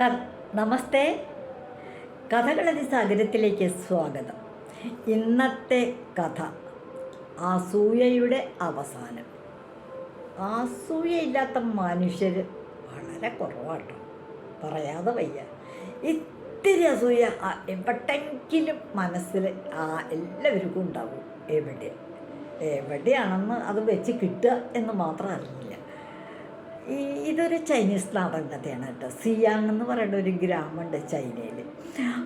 ക നമസ്തേ. കഥകളതി സാഗരത്തിലേക്ക് സ്വാഗതം. ഇന്നത്തെ കഥ ആസൂയയുടെ അവസാനം. അസൂയയില്ലാത്ത മനുഷ്യർ വളരെ കുറവാട്ടോ. പറയാതെ വയ്യ. ഇത്തിരി അസൂയ എവിടെങ്കിലും മനസ്സിൽ ആ എല്ലാവർക്കും ഉണ്ടാവും. എവിടെ? എവിടെയാണെന്ന് അത് വെച്ച് കിട്ടുക എന്ന് മാത്രം അറിയില്ല ഈ ഇതൊരു ചൈനീസ് നാടൻ കഥയാണ് കേട്ടോ. സിയാങ് എന്ന് പറയുന്ന ഒരു ഗ്രാമമുണ്ട് ചൈനയിൽ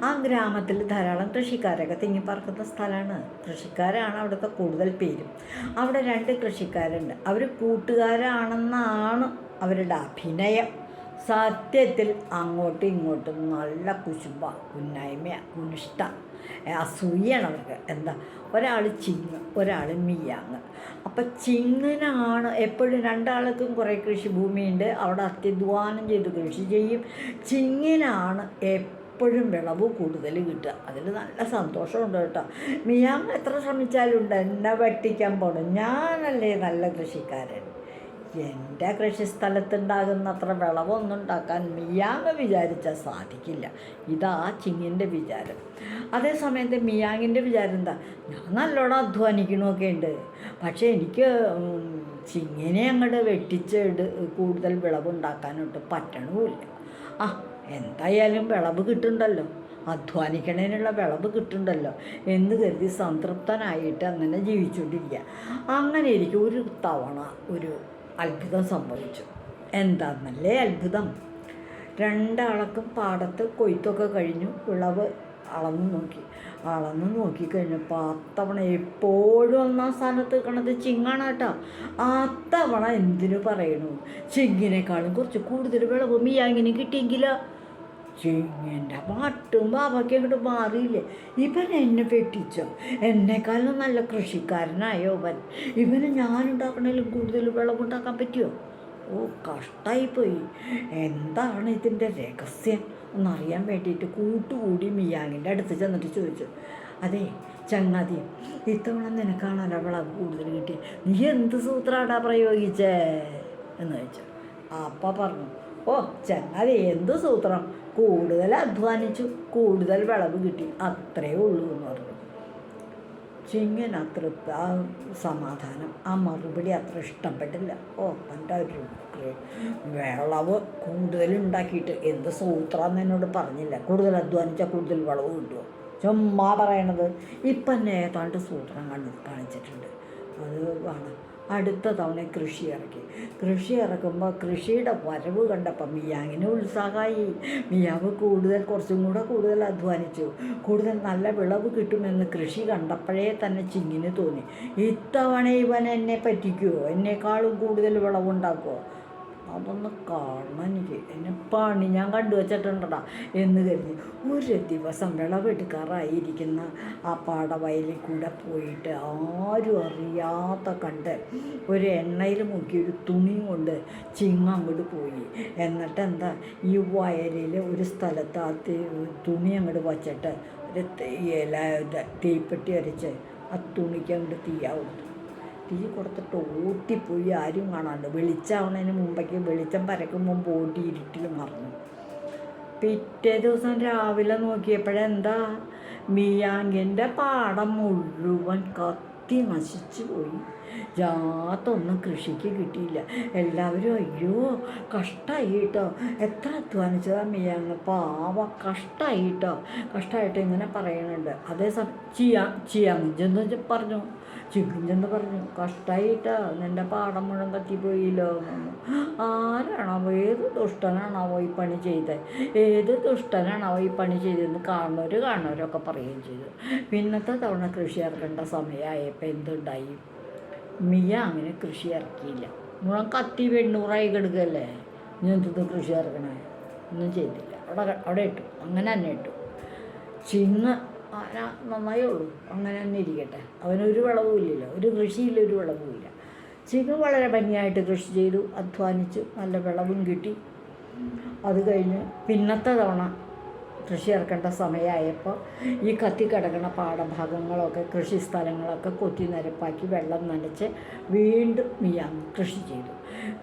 ആ ഗ്രാമത്തിൽ ധാരാളം കൃഷിക്കാരൊക്കെ തിങ്ങിപ്പറക്കുന്ന സ്ഥലമാണ്. കൃഷിക്കാരാണ് അവിടുത്തെ കൂടുതൽ പേരും. അവിടെ രണ്ട് കൃഷിക്കാരുണ്ട്. അവർ കൂട്ടുകാരാണെന്നാണ് അവരുടെ അഭിനയം. സത്യത്തിൽ അങ്ങോട്ടും ഇങ്ങോട്ടും നല്ല കുശുമ്പ കുന്നായ്മ കുനിഷ്ഠ അസൂയാണ് അവർക്ക് എന്താ? ഒരാൾ ചിങ്ങ് ഒരാൾ മിയാങ് അപ്പം ചിങ്ങനാണ് എപ്പോഴും രണ്ടാൾക്കും കുറേ കൃഷിഭൂമിയുണ്ട് അവിടെ അത്യധ്വാനം ചെയ്ത് കൃഷി ചെയ്യും. ചിങ്ങനാണ് എപ്പോഴും വിളവ് കൂടുതൽ കിട്ടുക. അതിൽ നല്ല സന്തോഷമുണ്ട് കേട്ടോ. മിയാങ് എത്ര ശ്രമിച്ചാലും ഉണ്ട് എന്നെ വെട്ടിക്കാൻ പോകണം ഞാനല്ലേ നല്ല കൃഷിക്കാരൻ. എന്റെ കൃഷിസ്ഥലത്തുണ്ടാകുന്ന അത്ര വിളവൊന്നും ഉണ്ടാക്കാൻ മിയാങ് വിചാരിച്ചാൽ സാധിക്കില്ല. ഇതാ ചിങ്ങിന്റെ വിചാരം. അതേ സമയത്ത് മിയാങ്ങിന്റെ വിചാരം എന്താ? ഞാൻ നല്ലോണം അധ്വാനിക്കണമൊക്കെ ഉണ്ട്. പക്ഷേ എനിക്ക് ചിങ്ങിനെ അങ്ങോട്ട് വെട്ടിച്ച് കൂടുതൽ വിളവുണ്ടാക്കാനൊട്ട് പറ്റണമില്ല ആ എന്തായാലും വിളവ് കിട്ടുന്നുണ്ടല്ലോ അധ്വാനിക്കണതിനുള്ള വിളവ് കിട്ടുന്നുണ്ടല്ലോ എന്ന് കരുതി സംതൃപ്തനായിട്ട് അങ്ങനെ ജീവിച്ചുകൊണ്ടിരിക്കുക അങ്ങനെ ഇരിക്കും. ഒരു തവണ ഒരു അത്ഭുതം സംഭവിച്ചു. എന്താന്നല്ലേ അത്ഭുതം? രണ്ടാളക്കും പാടത്ത് കൊയ്ത്തൊക്കെ കഴിഞ്ഞു. വിളവ് അളന്നു നോക്കി. അളന്നു നോക്കിക്കഴിഞ്ഞപ്പോൾ അത്തവണ എപ്പോഴും ഒന്നാം സ്ഥാനത്ത് നിൽക്കണത് ചിങ്ങാണ് കേട്ടോ. അത്തവണ എന്തിനു പറയണു? ചിങ്ങിനേക്കാളും കുറച്ച് കൂടുതൽ വിളവ് മിയാങ്ങിന് കിട്ടിയെങ്കിലോ? ചിങ്ങന്റെ പാട്ടും ബാബയ്ക്ക് അങ്ങോട്ട് മാറിയില്ലേ? ഇവൻ എന്നെ വെട്ടിച്ചോ. എന്നെക്കാളും നല്ല കൃഷിക്കാരനായോ അവൻ ഇവന് ഞാനുണ്ടാക്കണേലും കൂടുതൽ വിളവുണ്ടാക്കാൻ പറ്റുമോ? ഓ കഷ്ടായിപ്പോയി. എന്താണ് ഇതിന്റെ രഹസ്യം? ഒന്നറിയാൻ വേണ്ടിയിട്ട് കൂട്ടുകൂടി മിയാങ്ങിന്റെ അടുത്ത് ചെന്നിട്ട് ചോദിച്ചു. അതെ ചങ്ങാതി ഇത്തവണ നിനക്കാണല്ലോ വിളവ് കൂടുതൽ കിട്ടി നീ എന്ത് സൂത്രാടാ പ്രയോഗിച്ചേ? എന്ന് ചോദിച്ചു. അപ്പ പറഞ്ഞു ഓ ചങ്ങാതി എന്ത് സൂത്രം? കൂടുതൽ അധ്വാനിച്ചു കൂടുതൽ വിളവ് കിട്ടി. അത്രേ ഉള്ളൂ എന്ന് പറഞ്ഞു. ചിങ്ങൻ അത്ര ആ സമാധാനം ആ മറുപടി അത്ര ഇഷ്ടപ്പെട്ടില്ല. ഓ എന്റെ ഒരു വിളവ് കൂടുതൽ ഉണ്ടാക്കിയിട്ട് എന്ത് സൂത്രാന്ന് എന്നോട് പറഞ്ഞില്ല. കൂടുതൽ അധ്വാനിച്ചാൽ കൂടുതൽ വിളവ് കിട്ടുമോ ചുമ്മാ പറയണത്. ഇപ്പം എന്നെ ഏതാണ്ട് സൂത്രം കണ്ടു കാണിച്ചിട്ടുണ്ട്. അത് വേണം അടുത്ത തവണ കൃഷി ഇറക്കി. കൃഷി ഇറക്കുമ്പോൾ കൃഷിയുടെ വരവ് കണ്ടപ്പോൾ മിയാങ്ങിന് ഉത്സാഹമായി. മിയാവ് കൂടുതൽ കുറച്ചും കൂടെ കൂടുതൽ അധ്വാനിച്ചു. കൂടുതൽ നല്ല വിളവ് കിട്ടുമെന്ന് കൃഷി കണ്ടപ്പോഴേ തന്നെ ചിങ്ങിന് തോന്നി. ഇത്തവണ ഇവൻ എന്നെ പറ്റിക്കുമോ എന്നെക്കാളും കൂടുതൽ വിളവുണ്ടാക്കുമോ അതൊന്ന് കാണണം എനിക്ക് എന്നെ പണി ഞാൻ കണ്ടു വച്ചിട്ടുണ്ടടാ എന്ന് കരുതി ഒരു ദിവസം വിളവെടുക്കാറായിരിക്കുന്ന ആ പാടവയലിൽ കൂടെ പോയിട്ട് ആരും അറിയാത്ത കണ്ട് ഒരു എണ്ണയിൽ മുക്കി ഒരു തുണി കൊണ്ട് ചിങ്ങ അങ്ങോട്ട് പോയി. എന്നിട്ട് എന്താ ഈ വയലിൽ ഒരു സ്ഥലത്ത് ആ തുണി അങ്ങോട്ട് വച്ചിട്ട് ഒരു ഇല തീപ്പെട്ടി അരച്ച് ആ തുണിക്ക് അങ്ങോട്ട് തീയാ കൊടുത്തു തീ കൊടുത്തിട്ട് ഓട്ടിപ്പോയി ആരും കാണാണ്ട്. വെളിച്ചാവണതിന് മുമ്പേക്ക് വെളിച്ചം പരക്കും മുമ്പ് ഓട്ടി ഇരുട്ടിൽ മറന്നു. പിറ്റേ ദിവസം രാവിലെ നോക്കിയപ്പോഴെന്താ? മിയാങ്കിന്റെ പാടം മുഴുവൻ കത്തി നശിച്ചു പോയി. ജാത്തൊന്നും കൃഷിക്ക് കിട്ടിയില്ല. എല്ലാവരും അയ്യോ കഷ്ടമായി കേട്ടോ എത്ര അധ്വാനിച്ചതാ മിയാങ് പാവ കഷ്ടമായി കേട്ടോ കഷ്ടമായിട്ട് ഇങ്ങനെ പറയുന്നുണ്ട് അതേസമയം ചിയാ ചിയാങ് പറഞ്ഞു. ചിക്കിഞ്ചെന്ന് പറഞ്ഞു കഷ്ടായിട്ടാ നിന്റെ പാടം മുഴുവൻ കത്തിപ്പോയില്ലോ എന്ന്. ആരാണാവോ ഏത് ദുഷ്ടനാണാവോ ഈ പണി ചെയ്തത് ഏത് ദുഷ്ടനാണാവോ ഈ പണി ചെയ്തതെന്ന് കാണുന്നവർ കാണുന്നവരൊക്കെ പറയുകയും ചെയ്തു. പിന്നത്തെ തവണ കൃഷി ഇറക്കേണ്ട സമയമായപ്പോൾ എന്തുണ്ടായി? മിയ അങ്ങനെ കൃഷി ഇറക്കിയില്ല. മുഴുവൻ കത്തി വെണ്ണൂറായി കിടക്കല്ലേ? ഞാൻ എന്തെന്ന് കൃഷി ഇറക്കണേ? ഒന്നും ചെയ്തില്ല. അവിടെ അവിടെ ഇട്ടു. അങ്ങനെ തന്നെ ഇട്ടു. ചിങ്ങ് ആന നന്നായേ ഉള്ളൂ. അങ്ങനെ തന്നെ ഇരിക്കട്ടെ. അവനൊരു വിളവും ഇല്ലല്ലോ. ഒരു കൃഷിയിലൊരു ഒരു വിളവും ഇല്ല. ചിങ്ങ് വളരെ ഭംഗിയായിട്ട് കൃഷി ചെയ്തു. അധ്വാനിച്ചു. നല്ല വിളവും കിട്ടി. അത് കഴിഞ്ഞ് പിന്നത്തെ തവണ കൃഷി ഇറക്കേണ്ട സമയമായപ്പോൾ ഈ കത്തി കിടക്കുന്ന പാടഭാഗങ്ങളൊക്കെ കൃഷി സ്ഥലങ്ങളൊക്കെ കൊത്തി നിരപ്പാക്കി വെള്ളം നനച്ച് വീണ്ടും മിയാങ് കൃഷി ചെയ്തു.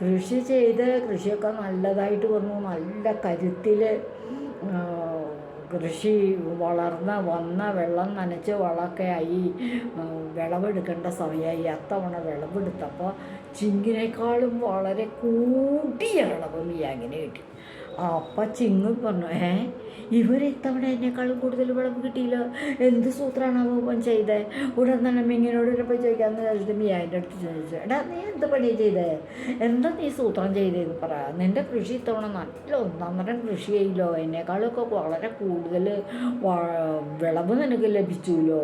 കൃഷി ചെയ്ത് കൃഷിയൊക്കെ നല്ലതായിട്ട് വന്നു. നല്ല കരുത്തിൽ കൃഷി വളർന്ന് വന്ന വെള്ളം നനച്ച് വളമൊക്കെ ആയി. വിളവെടുക്കേണ്ട സമയമായി. അത്തവണ വിളവെടുത്തപ്പോൾ ചിങ്ങിനേക്കാളും വളരെ കൂടിയ വിളവ് അങ്ങനെ കിട്ടി. അപ്പം ചിങ്ങ് പറഞ്ഞു ഏ ഇവർ ഇത്തവണ എന്നെക്കാളും കൂടുതൽ വിളവ് കിട്ടിയില്ല. എന്ത് സൂത്രമാണ് അവൻ ചെയ്തേ? ഉടൻ തന്നെ മിങ്ങിനോട് ഇങ്ങനെ പോയി ചോദിക്കാമെന്ന് മീ മിയാന്റെ അടുത്ത് ചോദിച്ചു? എടാ നീ എന്ത് പണി ചെയ്തേ? എന്താ നീ സൂത്രം ചെയ്തതെന്ന് പറ. നിന്റെ കൃഷി ഇത്തവണ നല്ല ഒന്നാമരം കൃഷി ചെയ്യില്ലോ എന്നെക്കാളൊക്കെ വളരെ കൂടുതൽ വിളവ് നിനക്ക് ലഭിച്ചുല്ലോ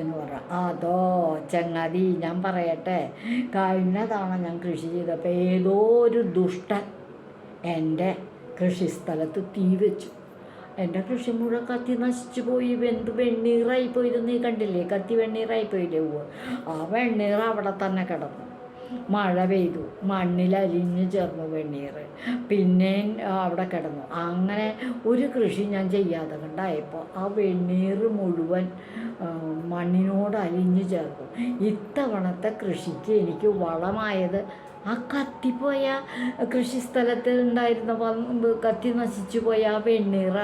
എന്ന് പറ. അതോ ചങ്ങാതി ഞാൻ പറയട്ടെ. കഴിഞ്ഞ തവണ ഞാൻ കൃഷി ചെയ്തപ്പോൾ ഏതോ ഒരു ദുഷ്ടൻ എന്റെ കൃഷിസ്ഥലത്ത് തീ വെച്ചു. എന്റെ കൃഷി മുഴുവൻ കത്തി നശിച്ചു പോയി. വെന്ത് വെണ്ണീറായി പോയിരുന്നു. നീ കണ്ടില്ലേ? കത്തി വെണ്ണീറായി പോയില്ലേ? ഉവ്വ്. ആ വെണ്ണീർ അവിടെ തന്നെ കിടന്നു. മഴ പെയ്തു. മണ്ണിലരിഞ്ഞ് ചേർന്നു വെണ്ണീർ. പിന്നെ അവിടെ കിടന്നു. അങ്ങനെ ഒരു കൃഷി ഞാൻ ചെയ്യാതെ കണ്ടായപ്പോൾ ആ വെണ്ണീർ മുഴുവൻ മണ്ണിനോട് അലിഞ്ഞു ചേർന്നു. ഇത്തവണത്തെ കൃഷിക്ക് എനിക്ക് വളമായത് ആ കത്തിപ്പോയ കൃഷിസ്ഥലത്ത് ഉണ്ടായിരുന്ന കത്തി നശിച്ചു പോയ ആ വെണ്ണീറ.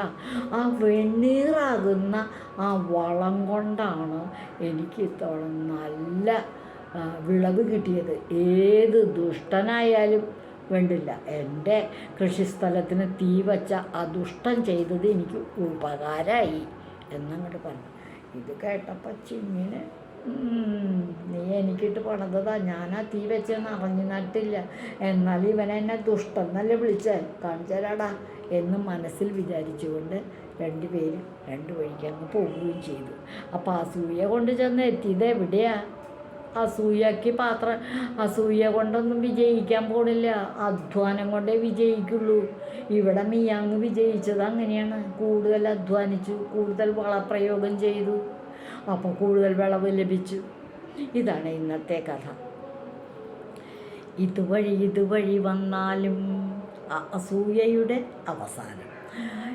ആ വെണ്ണീറാകുന്ന ആ വളം കൊണ്ടാണ് എനിക്ക് ഇത്തവണ നല്ല വിളവ് കിട്ടിയത്. ഏത് ദുഷ്ടനായാലും വേണ്ടില്ല. എന്റെ കൃഷിസ്ഥലത്തിന് തീ വച്ച ആ ദുഷ്ടൻ ചെയ്തത് എനിക്ക് ഉപകാരമായി എന്നങ്ങോട്ട് പറഞ്ഞു. ഇത് കേട്ടപ്പോൾ ചിമ്മിന് നീ എനിക്കിട്ട് പണിതതാ. ഞാൻ ആ തീ വെച്ചെന്ന് അറിഞ്ഞു നട്ടില്ല. എന്നാൽ ഇവൻ എന്നെ ദുഷ്ടന്നല്ലേ വിളിച്ചാൽ കാണിച്ചാലാടാ എന്ന് മനസ്സിൽ വിചാരിച്ചുകൊണ്ട് രണ്ടുപേരും രണ്ട് വഴിക്ക് അങ്ങ് പോവുകയും ചെയ്തു. അപ്പോൾ അസൂയ കൊണ്ട് ചെന്ന് എത്തിയത് എവിടെയാ? അസൂയക്ക് പാത്രം. അസൂയ കൊണ്ടൊന്നും വിജയിക്കാൻ പോണില്ല. അധ്വാനം കൊണ്ടേ വിജയിക്കുള്ളൂ. ഇവിടെ മിയാങ് വിജയിച്ചത് അങ്ങനെയാണ്. കൂടുതൽ അധ്വാനിച്ചു കൂടുതൽ വളപ്രയോഗം ചെയ്തു. അപ്പോൾ കൂടുതൽ വിളവ് ലഭിച്ചു. ഇതാണ് ഇന്നത്തെ കഥ. ഇതുവഴി ഇതുവഴി വന്നാലും അസൂയയുടെ അവസാനം.